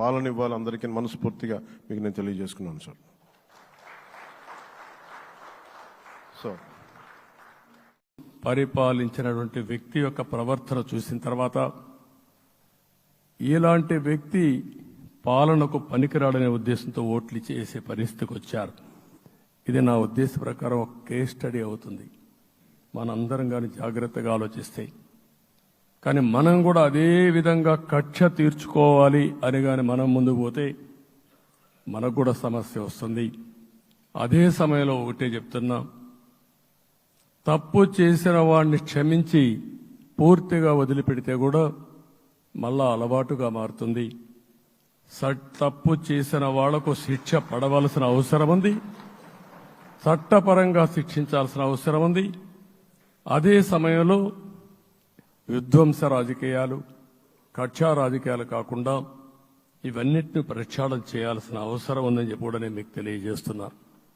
పాలన ఇవ్వాలి అందరికీ మనస్ఫూర్తిగా మీకు నేను తెలియజేసుకున్నాను సార్. సో పరిపాలించినటువంటి వ్యక్తి యొక్క ప్రవర్తన చూసిన తర్వాత ఇలాంటి వ్యక్తి పాలనకు పనికిరాడనే ఉద్దేశంతో ఓట్లు చేసే పరిస్థితికి వచ్చారు. ఇది నా ఉద్దేశ ప్రకారం ఒక కేస్ స్టడీ అవుతుంది. మనందరం కానీ జాగ్రత్తగా ఆలోచిస్తే కానీ మనం కూడా అదే విధంగా కక్ష తీర్చుకోవాలి అని కానీ మనం ముందుకు పోతే మనకు కూడా సమస్య వస్తుంది. అదే సమయంలో ఒకటే చెప్తున్నా. తప్పు చేసిన వాడిని క్షమించి పూర్తిగా వదిలిపెడితే కూడా మళ్ళా అలవాటుగా మారుతుంది. సట్ తప్పు చేసిన వాళ్ళకు శిక్ష పడవలసిన అవసరం ఉంది. చట్టపరంగా శిక్షించాల్సిన అవసరం ఉంది. అదే సమయంలో విధ్వంస రాజకీయాలు కక్షా రాజకీయాలు కాకుండా ఇవన్నిటిని ప్రక్షాళన చేయాల్సిన అవసరం ఉందని చెప్పి కూడా నేను మీకు తెలియజేస్తున్నాను